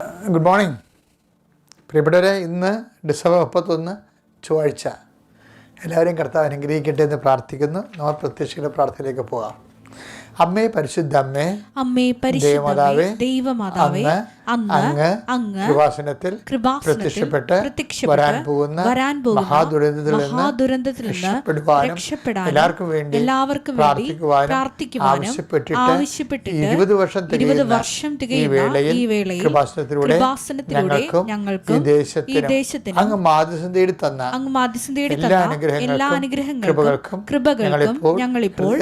Good morning. പ്രിയപ്പെട്ടവരെ ഇന്ന് December മുപ്പത്തൊന്ന് ചൊവ്വാഴ്ച. എല്ലാവരെയും കർത്താവ് അനുഗ്രഹിക്കട്ടെ എന്ന് പ്രാർത്ഥിക്കുന്നു. നമ്മൾ പ്രത്യക്ഷയുടെ പ്രാർത്ഥനയിലേക്ക് പോകാം. അമ്മേ പരിശുദ്ധ അമ്മേ അമ്മേ ദേവമാതാവേ, ദൈവമാതാവേ അങ്ങ് അങ്ങ് കൃപാസനത്തിൽ പ്രത്യക്ഷപ്പെട്ട് വരാൻ പോകുന്ന വരാൻ പോകുന്ന മഹാദുരന്തത്തിൽ മഹാദുരന്തത്തിൽ രക്ഷപ്പെടാൻ എല്ലാവർക്കും വേണ്ടി എല്ലാവർക്കും വേണ്ടി പ്രാർത്ഥിക്കുവാനും ആവശ്യപ്പെട്ടിട്ട് ഇരുപത് വർഷം ഇരുപത് വർഷം തികയുന്ന ഈ വേളയിൽ കൃപാസനത്തിലൂടെ കൃപാസനത്തിലൂടെ ഞങ്ങൾക്കും ഈ ദേശത്തിന് അങ്ങ് മാധ്യസന്ധി തേടി തന്ന അങ്ങ് മാധ്യസന്ധി എല്ലാ തന്ന എല്ലാ അനുഗ്രഹങ്ങൾക്കും കൃപകൾക്കും കൃപകൾക്കും ഞങ്ങളിപ്പോൾ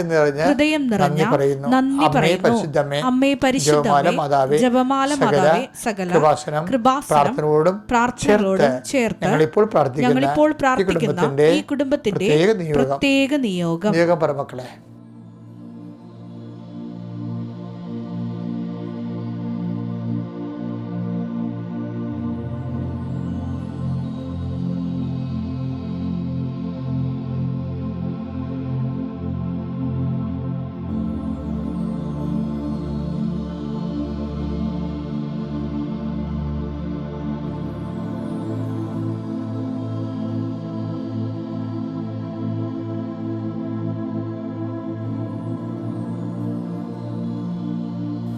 ഹൃദയം നിറഞ്ഞ പറയുന്നു. നന്ദി പറയുന്നു. പരിശുദ്ധമേ, അമ്മേ പരിശുദ്ധമേ ജപമാല മാതാവേ, സകല കൃപാസനം പ്രാർത്ഥനയോടും പ്രാർത്ഥനകളോടും ചേർത്ത് ഞങ്ങളിപ്പോൾ പ്രാർത്ഥിക്കുന്ന ഞങ്ങളിപ്പോൾ ഈ പ്രാർത്ഥിക്കുന്ന കുടുംബത്തിന്റെ ഈ കുടുംബത്തിന്റെ പ്രത്യേക നിയോഗം. നിയോഗം. പറമക്കളെ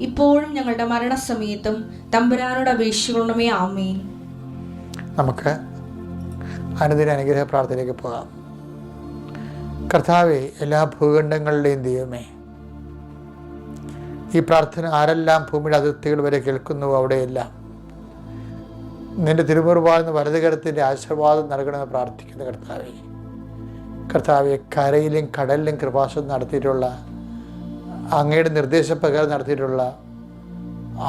ഇപ്പോഴും ഞങ്ങളുടെ മരണസമയത്തും തമ്പുരാനോട് അപേക്ഷിക്കണമേ ആമേ നമുക്ക് അനുദിന അനുഗ്രഹ പ്രാർത്ഥനയിലേക്ക് പോകാം. കർത്താവെ എല്ലാ ഭൂഖണ്ഡങ്ങളുടെയും ദൈവമേ ഈ പ്രാർത്ഥന ആരെല്ലാം ഭൂമിയുടെ അതിർത്തികൾ വരെ കേൾക്കുന്നുവോ അവിടെയെല്ലാം നിന്റെ തിരുമുറുപാടുന്ന വലതുകരത്തിന്റെ ആശീർവാദം നൽകണമെന്ന് പ്രാർത്ഥിക്കുന്നു കർത്താവെ. കർത്താവെ കരയിലും കടലിലും കൃപാസം നടത്തിയിട്ടുള്ള അങ്ങയുടെ നിർദ്ദേശപ്രകാരം നടത്തിയിട്ടുള്ള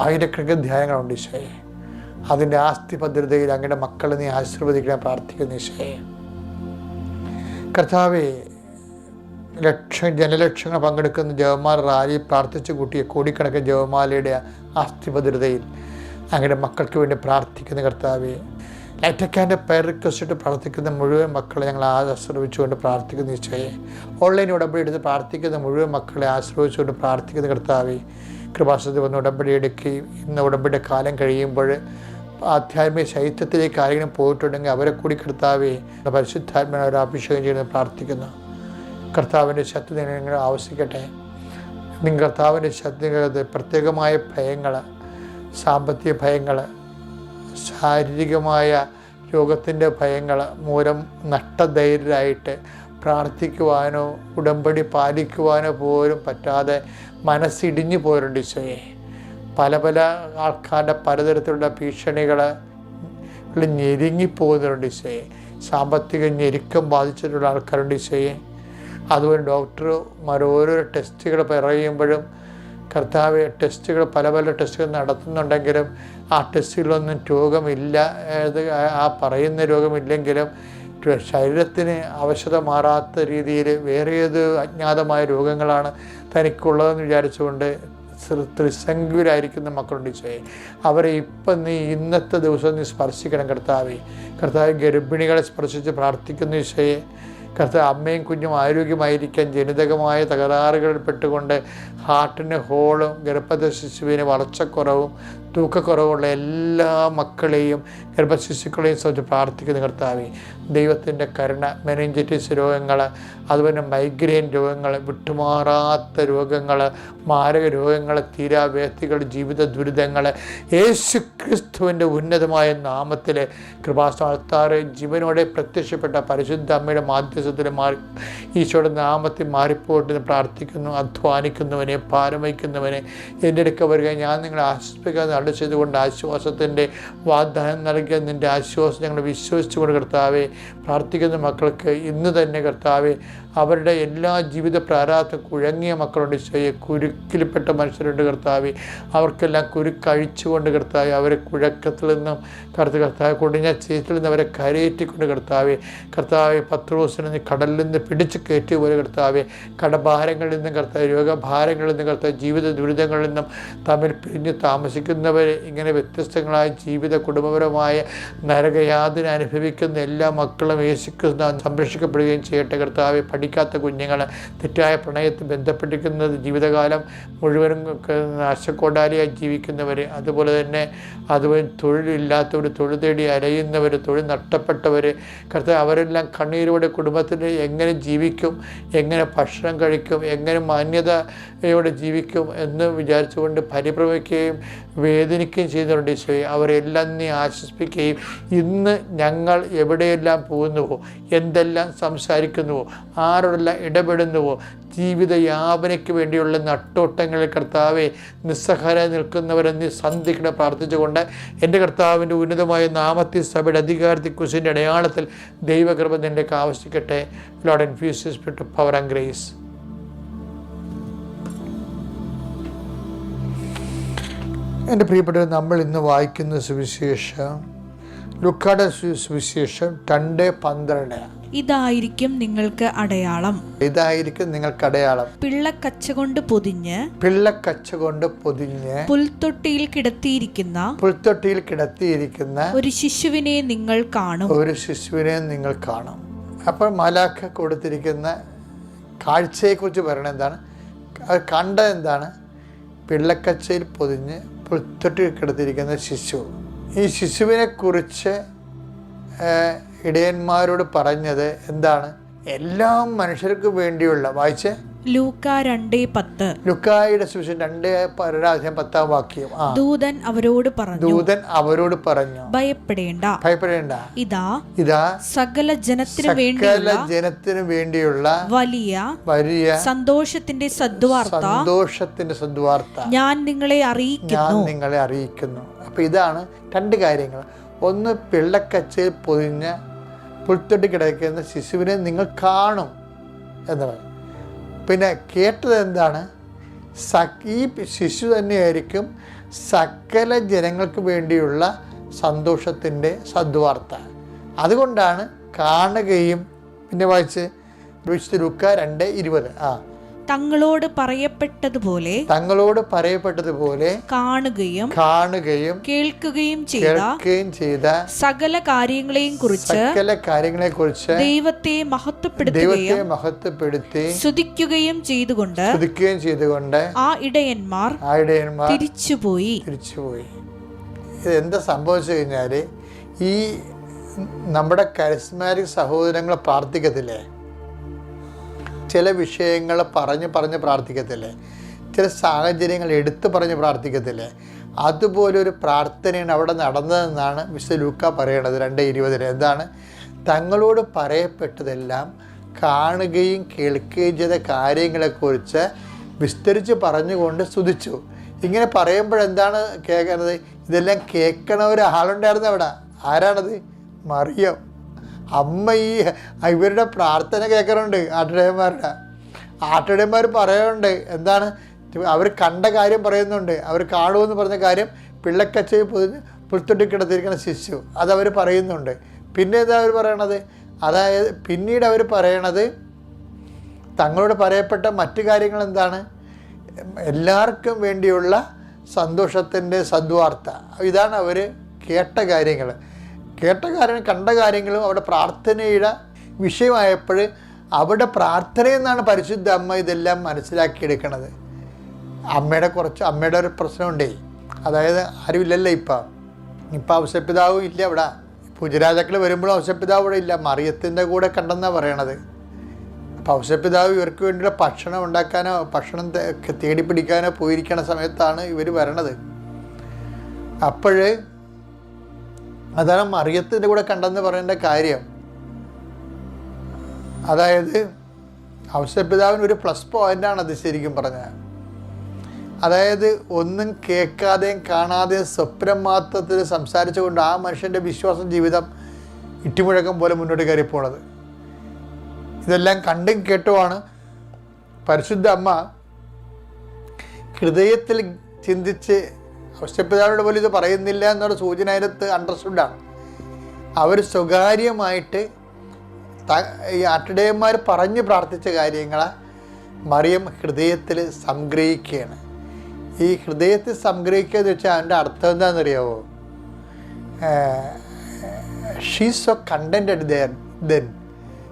ആയിരക്കണക്കിന് ധ്യാനങ്ങളുണ്ട് ഈശോയെ. അതിന്റെ ആസ്തി ഭദ്രതയിൽ അങ്ങയുടെ മക്കളെ നീ ആശീർവദിക്കാൻ പ്രാർത്ഥിക്കുന്നു ഈശോയെ. കർത്താവെ ലക്ഷ ജനലക്ഷങ്ങൾ പങ്കെടുക്കുന്ന ജവന്മാർ റാലി പ്രാർത്ഥിച്ചു കൂട്ടിയ കോടിക്കണക്കിന് ജവമാലയുടെ ആസ്തിഭദ്രതയിൽ അങ്ങയുടെ മക്കൾക്ക് വേണ്ടി പ്രാർത്ഥിക്കുന്ന കർത്താവെ. ലൈറ്റക്കാന്റെ പേർ റിക്വസ്റ്റ് ഇട്ട് പ്രാർത്ഥിക്കുന്ന മുഴുവൻ മക്കളെ ഞങ്ങൾ ആശ്രയിച്ചുകൊണ്ട് പ്രാർത്ഥിക്കുന്ന ഈശോയെ. ഓൺലൈൻ ഉടമ്പടി എടുത്ത് പ്രാർത്ഥിക്കുന്ന മുഴുവൻ മക്കളെ ആശ്രയിച്ചുകൊണ്ട് പ്രാർത്ഥിക്കുന്ന കർത്താവെ കൃപാസത്തിൽ വന്ന് ഉടമ്പടി എടുക്കുകയും ഇന്ന് ഉടമ്പടിയുടെ കാലം കഴിയുമ്പോൾ ആധ്യാത്മിക ശൈത്യത്തിലേക്ക് ആരെങ്കിലും പോയിട്ടുണ്ടെങ്കിൽ അവരെ കൂടി കർത്താവെ പരിശുദ്ധാത്മനെ അവർ അഭിഷേകം ചെയ്യുന്നത് പ്രാർത്ഥിക്കുന്നു. കർത്താവിന്റെ ശക്തി നിങ്ങൾ ആവശ്യിക്കട്ടെ നിങ്ങൾ കർത്താവിന്റെ ശക്തി പ്രത്യേകമായ ഭയങ്ങൾ സാമ്പത്തിക ഭയങ്ങൾ ശാരീരികമായ രോഗത്തിന്റെ ഭയങ്ങൾ മൂലം നഷ്ടധൈര്യരായിട്ട് പ്രാർത്ഥിക്കുവാനോ ഉടമ്പടി പാലിക്കുവാനോ പോലും പറ്റാതെ മനസ്സിടിഞ്ഞു പോരുണ്ട് ഈശോയെ. പല പല ആൾക്കാരുടെ പലതരത്തിലുള്ള ഭീഷണികൾ ഞെരുങ്ങിപ്പോകുന്നുണ്ട് ഈശോയെ. സാമ്പത്തിക ഞെരുക്കം ബാധിച്ചിട്ടുള്ള ആൾക്കാരുണ്ട് ഈശോയെ. അതുപോലെ ഡോക്ടർ മരോരോ ടെസ്റ്റുകൾ പറയുമ്പോഴും കർത്താവ് ടെസ്റ്റുകൾ പല പല ടെസ്റ്റുകൾ നടത്തുന്നുണ്ടെങ്കിലും ആ ടെസ്റ്റുകളൊന്നും രോഗമില്ല. ആ പറയുന്ന രോഗമില്ലെങ്കിലും ശരീരത്തിന് അവശത മാറാത്ത രീതിയിൽ വേറെ ഏത് അജ്ഞാതമായ രോഗങ്ങളാണ് തനിക്കുള്ളതെന്ന് വിചാരിച്ചുകൊണ്ട് ത്രിസംഗുരായിരിക്കുന്ന മക്കളുണ്ട് ഈശോയെ. അവരെ ഇപ്പം നീ ഇന്നത്തെ ദിവസം നീ സ്പർശിക്കണം കർത്താവെ. കർത്താവ് ഗർഭിണികളെ സ്പർശിച്ച് പ്രാർത്ഥിക്കുന്ന ഈശോയെ. കർത്താവ് അമ്മയും കുഞ്ഞും ആരോഗ്യമായിരിക്കാൻ ജനിതകമായ തകരാറുകൾ പെട്ടുകൊണ്ട് ഹാർട്ടിന് ഹോളും ഗർഭദ ശിശുവിന് വളർച്ചക്കുറവും തൂക്കക്കുറവുള്ള എല്ലാ മക്കളെയും ഗർഭശിശുക്കളെയും സംബന്ധിച്ച് പ്രാർത്ഥിക്കുന്ന കർത്താവെ ദൈവത്തിന്റെ കരുണ മെനിഞ്ചറ്റിസ് രോഗങ്ങൾ അതുപോലെ മൈഗ്രെയിൻ രോഗങ്ങൾ വിട്ടുമാറാത്ത രോഗങ്ങൾ മാരക രോഗങ്ങൾ തീരാവ്യക്തികൾ ജീവിത ദുരിതങ്ങൾ യേശു ക്രിസ്തുവിന്റെ ഉന്നതമായ നാമത്തിൽ കൃപാസ്ഥാനത്താറ് ജീവനോടെ പ്രത്യക്ഷപ്പെട്ട പരിശുദ്ധ അമ്മയുടെ മാധ്യസ്ഥത്തിൽ മാറി ഈശോയുടെ നാമത്തിൽ മാറിപ്പോട്ടെന്ന് പ്രാർത്ഥിക്കുന്നു അധ്വാനിക്കുന്നവനെ പാരമയിക്കുന്നവനെ എന്റെ അടുക്ക വരിക ഞാൻ നിങ്ങളെ ആശ്വസിപ്പിക്കാൻ നട ചെയ്തുകൊണ്ട് ആശ്വാസത്തിന്റെ വാഗ്ദാനം നൽകിയ നിന്റെ ആശ്വാസം ഞങ്ങൾ വിശ്വസിച്ചുകൊണ്ട് കർത്താവെ പ്രാർത്ഥിക്കുന്ന മക്കൾക്ക് ഇന്ന് തന്നെ കർത്താവെ അവരുടെ എല്ലാ ജീവിത പ്രാരാധ കുഴങ്ങിയ മക്കളുടെ ഈശോയെ കുരുക്കിൽപ്പെട്ട മനുഷ്യരുണ്ട് കർത്താവി. അവർക്കെല്ലാം കുരുക്കഴിച്ചുകൊണ്ട് കർത്താവി അവരെ കുഴക്കത്തിൽ നിന്നും കറുത്ത് കർത്താവ് കൊടിഞ്ഞ ചേറ്റിൽ നിന്ന് അവരെ കരയേറ്റിക്കൊണ്ട് കർത്താവെ. പത്ത് ദിവസം നിന്ന് കടലിൽ നിന്ന് പിടിച്ചു കയറ്റി പോലെ കർത്താവ്. കടഭാരങ്ങളിൽ നിന്നും കർത്താവ് രോഗഭാരങ്ങളിൽ നിന്നും കർത്താവ് ജീവിത ദുരിതങ്ങളിൽ നിന്നും തമ്മിൽ പിരിഞ്ഞ് താമസിക്കുന്നവരെ ഇങ്ങനെ വ്യത്യസ്തങ്ങളായ ജീവിത കുടുംബപരമായ നരകയാതന അനുഭവിക്കുന്ന എല്ലാ മക്കളും യേശുക്രിസ്തു സംരക്ഷിക്കപ്പെടുകയും ചെയ്യട്ടെ കർത്താവെ. പഠിക്കാത്ത കുഞ്ഞുങ്ങൾ തെറ്റായ പ്രണയത്തിൽ ബന്ധപ്പെട്ടിരിക്കുന്നത് ജീവിതകാലം മുഴുവനും നാശക്കോടാലിയായി ജീവിക്കുന്നവർ അതുപോലെ തന്നെ അതുപോലെ തൊഴിലില്ലാത്തവർ തൊഴിൽ തേടി അലയുന്നവർ തൊഴിൽ നഷ്ടപ്പെട്ടവർ കർത്താവ് അവരെല്ലാം കണ്ണീരോടെ കുടുംബത്തിൽ എങ്ങനെ ജീവിക്കും എങ്ങനെ ഭക്ഷണം കഴിക്കും എങ്ങനെ മാന്യതയോടെ ജീവിക്കും എന്ന് വിചാരിച്ചുകൊണ്ട് പരിഭ്രമിക്കുകയും വേദനിക്കുകയും ചെയ്യുന്നുണ്ട് ഈശോയെ. അവരെല്ലാം നീ ആശ്വസിപ്പിക്കുകയും ഇന്ന് ഞങ്ങൾ എവിടെയെല്ലാം പോകുന്നുവോ എന്തെല്ലാം സംസാരിക്കുന്നുവോ ആരോടെല്ലാം ഇടപെടുന്നുവോ ജീവിത യാപനയ്ക്ക് വേണ്ടിയുള്ള നട്ടോട്ടങ്ങളിൽ കർത്താവെ നിസ്സഹാര നിൽക്കുന്നവരെ നീ സന്ധിക്കണം പ്രാർത്ഥിച്ചുകൊണ്ട് എന്റെ കർത്താവിന്റെ ഉന്നതമായ നാമത്തിൽ സഭയുടെ അധികാരത്തിൽ കുശിന്റെ അടയാളത്തിൽ ദൈവകൃപ നിന്റെ ആവശ്യിക്കട്ടെ Lord infuse spirit power and grace. എന്റെ പ്രിയപ്പെട്ടവർ നമ്മൾ ഇന്ന് വായിക്കുന്ന സുവിശേഷം ലുക്കാട സുവിശേഷം രണ്ട് പന്ത്രണ്ട്. ഇതായിരിക്കും നിങ്ങൾക്ക് അടയാളം. ഇതായിരിക്കും നിങ്ങൾക്ക് അടയാളം. പിള്ളക്കച്ച കൊണ്ട് പൊതിഞ്ഞ് പിള്ളക്കച്ച കൊണ്ട് പൊതിഞ്ഞ് പുൽത്തൊട്ടിയിൽ കിടത്തിയിരിക്കുന്ന പുൽത്തൊട്ടിയിൽ കിടത്തിയിരിക്കുന്ന ഒരു ശിശുവിനെ നിങ്ങൾ കാണും. ഒരു ശിശുവിനെ നിങ്ങൾ കാണും. അപ്പോൾ മലാഖ കൊടുത്തിരിക്കുന്ന കാഴ്ചയെക്കുറിച്ച് പറയണത് എന്താണ്? അത് കണ്ടത് എന്താണ്? പിള്ളക്കച്ചയിൽ പൊതിഞ്ഞ് പുൽത്തൊട്ടിയിൽ കിടത്തിയിരിക്കുന്ന ശിശു. ഈ ശിശുവിനെക്കുറിച്ച് ഇടയന്മാരോട് പറഞ്ഞത് എന്താണ്? എല്ലാ മനുഷ്യർക്കും വേണ്ടിയുള്ള വായിച്ചേ? ലൂക്ക രണ്ടേ പത്ത്. ലുക്കായുടെ സുവിശേഷം രണ്ട് പരാധ്യം പത്താം വാക്യം. ആ. ദൂതൻ അവരോട് പറഞ്ഞു ദൂതൻ അവരോട് പറഞ്ഞു. ഭയപ്പെടേണ്ട. ഭയപ്പെടേണ്ട. ഇതാ ഇതാ സകല ജനത്തിനു സകല വേണ്ടിയുള്ള ജനത്തിനു വേണ്ടിയുള്ള വലിയ വലിയ സന്തോഷത്തിന്റെ സദ്വാർത്ത സന്തോഷത്തിന്റെ സദ്വാർത്ത. ഞാൻ നിങ്ങളെ ഞാൻ അറിയിക്കുന്നു നിങ്ങളെ അറിയിക്കുന്നു. അപ്പൊ ഇതാണ് രണ്ട് കാര്യങ്ങൾ. ഒന്ന് പിള്ളക്കച്ചയിൽ പൊതിഞ്ഞ പുൽത്തൊട്ടി കിടക്കുന്ന ശിശുവിനെ നിങ്ങൾ കാണും എന്ന് എന്നാണ് പിന്നെ കേട്ടത് എന്താണ്? ഈ ശിശു തന്നെയായിരിക്കും സകല ജനങ്ങൾക്ക് വേണ്ടിയുള്ള സന്തോഷത്തിന്റെ സദ്വാർത്ത. അതുകൊണ്ടാണ് കാണുകയും പിന്നെ വായിച്ച് വിശുദ്ധ രണ്ട് ഇരുപത്. ആ തങ്ങളോട് പറയപ്പെട്ടതുപോലെ തങ്ങളോട് പറയപ്പെട്ടതുപോലെ കാണുകയും കാണുകയും കേൾക്കുകയും ചെയ്ത കേൾക്കുകയും ചെയ്ത സകല കാര്യങ്ങളെയും കുറിച്ച് സകല കാര്യങ്ങളെ കുറിച്ച് ദൈവത്തെ മഹത്വപ്പെടുത്തുകയും മഹത്വപ്പെടുത്തി സ്തുതിക്കുകയും ചെയ്തുകൊണ്ട് സ്തുതിക്കുകയും ചെയ്തുകൊണ്ട് ആ ഇടയന്മാർ ആ ഇടയന്മാർ തിരിച്ചുപോയി. തിരിച്ചുപോയി. ഇത് എന്താ സംഭവിച്ചു കഴിഞ്ഞാൽ ഈ നമ്മുടെ കരിസ്മാറ്റിക് സഹോദരങ്ങൾ പ്രാർത്ഥിക്കത്തില്ലേ? ചില വിഷയങ്ങൾ പറഞ്ഞ് പറഞ്ഞ് പ്രാർത്ഥിക്കത്തില്ലേ? ചില സാഹചര്യങ്ങൾ എടുത്തു പറഞ്ഞ് പ്രാർത്ഥിക്കത്തില്ലേ? അതുപോലെ ഒരു പ്രാർത്ഥനയാണ് അവിടെ നടന്നതെന്നാണ് മിസ്റ്റർ ലൂക്ക പറയണത് രണ്ട് ഇരുപതിന് എന്താണ്? തങ്ങളോട് പറയപ്പെട്ടതെല്ലാം കാണുകയും കേൾക്കുകയും ചെയ്ത കാര്യങ്ങളെക്കുറിച്ച് വിസ്തരിച്ച് പറഞ്ഞുകൊണ്ട് സ്തുതിച്ചു. ഇങ്ങനെ പറയുമ്പോഴെന്താണ് കേൾക്കുന്നത്? ഇതെല്ലാം കേൾക്കണ ഒരാളുണ്ടായിരുന്നു അവിടെ. ആരാണത്? മറിയം. അമ്മ ഈ ഇവരുടെ പ്രാർത്ഥന കേൾക്കാറുണ്ട് ആട്ടിടയന്മാരുടെ. ആട്ടിടയന്മാർ പറയാറുണ്ട് എന്താണ്? അവർ കണ്ട കാര്യം പറയുന്നുണ്ട്. അവർ കാണുമെന്ന് പറഞ്ഞ കാര്യം പിള്ളക്കച്ച പുൽത്തൊട്ടി കിടത്തിരിക്കുന്ന ശിശു അതവർ പറയുന്നുണ്ട്. പിന്നെ എന്താ അവർ പറയണത്? അതായത് പിന്നീട് അവർ പറയണത് തങ്ങളോട് പറയപ്പെട്ട മറ്റു കാര്യങ്ങൾ എന്താണ്? എല്ലാവർക്കും വേണ്ടിയുള്ള സന്തോഷത്തിന്റെ സദ്വാർത്ത. ഇതാണ് അവർ കേട്ട കാര്യങ്ങൾ കേട്ട കാര്യം കണ്ട കാര്യങ്ങളും അവിടെ പ്രാർത്ഥനയുടെ വിഷയമായപ്പോൾ അവിടെ പ്രാർത്ഥനയിൽ നിന്നാണ് പരിശുദ്ധ അമ്മ ഇതെല്ലാം മനസ്സിലാക്കിയെടുക്കണത്. അമ്മയുടെ കുറച്ച് അമ്മയുടെ ഒരു പ്രശ്നമുണ്ടേ. അതായത് ആരുമില്ലല്ലോ ഇപ്പം. ഇപ്പം ഔഷപിതാവും ഇല്ല അവിടെ. പൂജരാജാക്കൾ വരുമ്പോഴും ഔഷപിതാവ് ഇവിടെ ഇല്ല. മറിയത്തിന്റെ കൂടെ കണ്ടെന്നാണ് പറയണത്. അപ്പോൾ ഔഷപിതാവ് ഇവർക്ക് വേണ്ടിയുള്ള ഭക്ഷണം ഉണ്ടാക്കാനോ ഭക്ഷണം തേടി പിടിക്കാനോ പോയിരിക്കണ സമയത്താണ് ഇവർ വരണത്. അപ്പോൾ അതാണ് മറിയത്തിന്റെ കൂടെ കണ്ടെന്ന് പറയേണ്ട കാര്യം. അതായത് ഔഷപിതാവിന് ഒരു പ്ലസ് പോയിന്റാണ് അത് ശരിക്കും പറഞ്ഞത്. അതായത് ഒന്നും കേൾക്കാതെയും കാണാതെയും സ്വപ്നം മാത്രത്തിൽ സംസാരിച്ചുകൊണ്ട് ആ മനുഷ്യന്റെ വിശ്വാസം ജീവിതം ഇട്ടിമുഴക്കം പോലെ മുന്നോട്ട് കയറി പോണത് ഇതെല്ലാം കണ്ടും കേട്ടുമാണ് പരിശുദ്ധ അമ്മ ഹൃദയത്തിൽ ചിന്തിച്ച് ഔഷധപിതാവിനോട് പോലും ഇത് പറയുന്നില്ല എന്നുള്ള സൂചന അതിനകത്ത് അണ്ടർസ്റ്റുഡാണ് അവർ സ്വകാര്യമായിട്ട് ഈ ആട്ടിടയന്മാർ പറഞ്ഞ് പ്രാർത്ഥിച്ച കാര്യങ്ങളെ മറിയം ഹൃദയത്തിൽ സംഗ്രഹിക്കുകയാണ്. ഈ ഹൃദയത്തിൽ സംഗ്രഹിക്കുക എന്ന് വെച്ചാൽ അതിന്റെ അർത്ഥം എന്താണെന്നറിയാവോ? ഷീസ് സോ കണ്ടന്റഡ് ദെൻ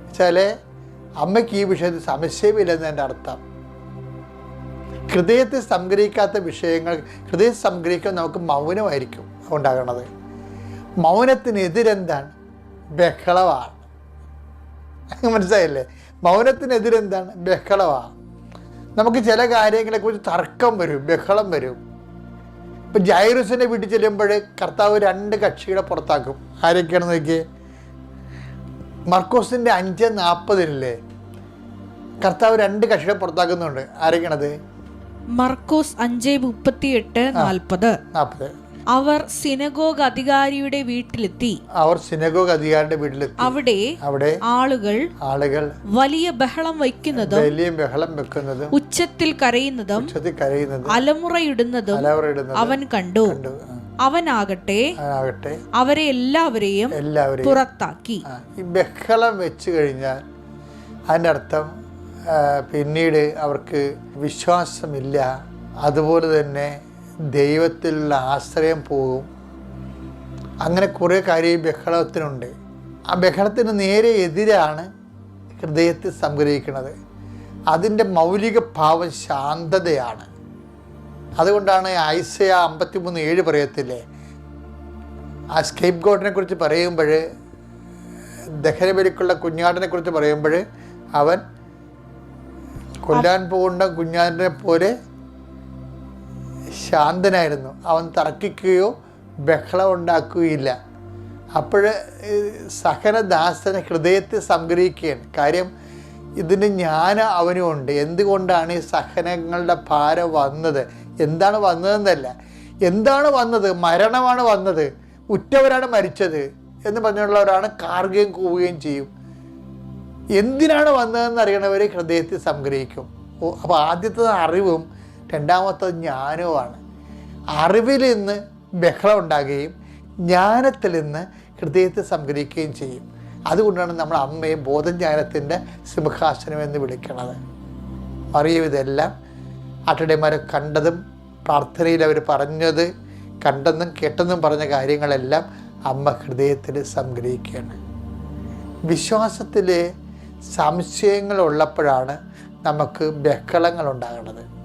വെച്ചാൽ അമ്മയ്ക്ക് ഈ വിഷയത്തിൽ സംശയമില്ലെന്ന് എന്റെ അർത്ഥം. ഹൃദയത്തിൽ സംഗ്രഹിക്കാത്ത വിഷയങ്ങൾ ഹൃദയം സംഗ്രഹിക്കാൻ നമുക്ക് മൗനമായിരിക്കും ഉണ്ടാകണത്. മൗനത്തിനെതിരെന്താണ്? ബഹളമാണ്. മനസ്സിലായില്ലേ? മൗനത്തിനെതിരെന്താണ്? ബഹളമാണ്. നമുക്ക് ചില കാര്യങ്ങളെക്കുറിച്ച് തർക്കം വരും ബഹളം വരും. ഇപ്പം ജൈറുസിനെ വീട്ടിൽ ചെല്ലുമ്പോൾ കർത്താവ് രണ്ട് കക്ഷികളെ പുറത്താക്കും. ആരൊക്കെയാണെന്ന് നോക്കിയേ? മർക്കോസിന്റെ അഞ്ച് നാൽപ്പതിനില്ലേ? കർത്താവ് രണ്ട് കക്ഷികളെ പുറത്താക്കുന്നുണ്ട്. ആരൊക്കെയാണത്? മർക്കോസ് അഞ്ച് മുപ്പത്തിയെട്ട് നാൽപ്പത്. നാൽപ്പത്. അവർ സിനഗോഗ് അധികാരിയുടെ വീട്ടിലെത്തി. അവർ സിനഗോഗ് അധികാരിയുടെ വീട്ടിലെത്തി. അവിടെ അവിടെ ആളുകൾ ആളുകൾ വലിയ ബഹളം വയ്ക്കുന്നതും വലിയ ബഹളം വെക്കുന്നതും ഉച്ചത്തിൽ കരയുന്നതും ഉച്ചത്തിൽ കരയുന്നതും അലമുറയിടുന്നതും അലമുറയിടുന്നതും അവൻ കണ്ടു. അവനാകട്ടെ ആകട്ടെ അവരെ എല്ലാവരെയും എല്ലാവരെയും. പുറത്താക്കി. ഈ ബഹളം വെച്ച് കഴിഞ്ഞാൽ അതിന്റെ അർത്ഥം പിന്നീട് അവർക്ക് വിശ്വാസമില്ല. അതുപോലെ തന്നെ ദൈവത്തിലുള്ള ആശ്രയം പോകും. അങ്ങനെ കുറേ കാര്യം ബഹളത്തിനുണ്ട്. ആ ബഹളത്തിന് നേരെ എതിരാണ് ഹൃദയത്തിൽ സംഗ്രഹിക്കുന്നത്. അതിന്റെ മൗലിക ഭാവം ശാന്തതയാണ്. അതുകൊണ്ടാണ് ഐസയ അമ്പത്തിമൂന്ന് ഏഴ് പറയത്തില്ലേ? ആ സ്കേപ്പ് ഗോഡിനെ കുറിച്ച് പറയുമ്പോൾ ദഹനബലിക്കുള്ള കുഞ്ഞാടിനെ കുറിച്ച് പറയുമ്പോൾ അവൻ കൊല്ലാൻ പോകുന്ന കുഞ്ഞാനെ പോലെ ശാന്തനായിരുന്നു. അവൻ തർക്കിക്കുകയോ ബഹളം ഉണ്ടാക്കുകയില്ല. അപ്പോൾ സഹനദാസനെ ഹൃദയത്തെ സംഗ്രഹിക്കുകയാണ്. കാര്യം ഇതിന് ജ്ഞാനം അവനും ഉണ്ട്. എന്തുകൊണ്ടാണ് ഈ സഹനങ്ങളുടെ ഭാരം വന്നത്? എന്താണ് വന്നതെന്നല്ല. എന്താണ് വന്നത്? മരണമാണ് വന്നത്. ഉറ്റവരാണ് മരിച്ചത് എന്ന് പറഞ്ഞുള്ളവരാണ് കാർഗയും കൂവുകയും ചെയ്യും. എന്തിനാണ് വന്നതെന്ന് അറിയണവർ ഹൃദയത്തിൽ സംഗ്രഹിക്കും. അപ്പോൾ ആദ്യത്തെ അറിവും രണ്ടാമത്തത് ജ്ഞാനവുമാണ്. അറിവിൽ നിന്ന് ബഹളം ഉണ്ടാകുകയും ജ്ഞാനത്തിൽ നിന്ന് ഹൃദയത്തിൽ സംഗ്രഹിക്കുകയും ചെയ്യും. അതുകൊണ്ടാണ് നമ്മൾ അമ്മയെ ബോധജ്ഞാനത്തിന്റെ സിംഹാസനം എന്ന് വിളിക്കുന്നത് അറിയും ഇതെല്ലാം ആട്ടിടയന്മാരെ കണ്ടതും പ്രാർത്ഥനയിൽ അവർ പറഞ്ഞത് കണ്ടെന്നും കേട്ടെന്നും പറഞ്ഞ കാര്യങ്ങളെല്ലാം അമ്മ ഹൃദയത്തിൽ സംഗ്രഹിക്കുകയാണ്. വിശ്വാസത്തിൽ സംശയങ്ങൾ ഉള്ളപ്പോഴാണ് നമുക്ക് ബഹളങ്ങൾ ഉണ്ടാകുന്നത്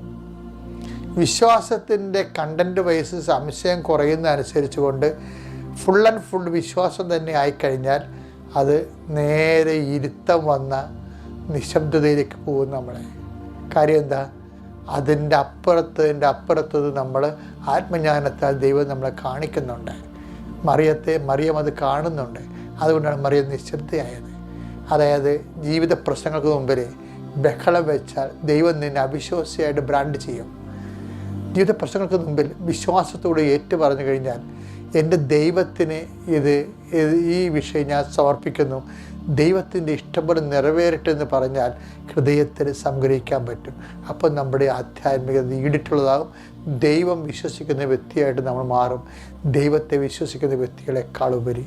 വിശ്വാസത്തിന്റെ കണ്ടന്റ് വൈസ് സംശയം കുറയുന്നതനുസരിച്ച് കൊണ്ട് ഫുൾ ആൻഡ് ഫുൾ വിശ്വാസം തന്നെ ആയിക്കഴിഞ്ഞാൽ അത് നേരെ ഇരുത്തം വന്ന നിശബ്ദതയിലേക്ക് പോകും നമ്മളെ. കാര്യം എന്താ? അതിന്റെ അപ്പുറത്തതിന്റെ അപ്പുറത്തത് നമ്മൾ ആത്മജ്ഞാനത്താൽ ദൈവം നമ്മളെ കാണിക്കുന്നുണ്ട്. മറിയത്തെ മറിയം അത് കാണുന്നുണ്ട്. അതുകൊണ്ടാണ് മറിയം നിശബ്ദയായത്. അതായത് ജീവിത പ്രശ്നങ്ങൾക്ക് മുമ്പിൽ ബഹളം വെച്ചാൽ ദൈവം നിന്നെ അവിശ്വാസിയായിട്ട് ബ്രാൻഡ് ചെയ്യും. ജീവിത പ്രശ്നങ്ങൾക്ക് മുമ്പിൽ വിശ്വാസത്തോടെ ഏറ്റു പറഞ്ഞു കഴിഞ്ഞാൽ എന്റെ ദൈവത്തിന് ഇത് ഈ വിഷയം ഞാൻ സമർപ്പിക്കുന്നു. ദൈവത്തിന്റെ ഇഷ്ടപോലെ നിറവേറട്ടെ എന്ന് പറഞ്ഞാൽ ഹൃദയത്തിൽ സംഗ്രഹിക്കാൻ പറ്റും. അപ്പം നമ്മുടെ ആധ്യാത്മികത ഈടിട്ടുള്ളതാകും. ദൈവം വിശ്വസിക്കുന്ന വ്യക്തിയായിട്ട് നമ്മൾ മാറും. ദൈവത്തെ വിശ്വസിക്കുന്ന വ്യക്തികളെക്കാൾ ഉപരി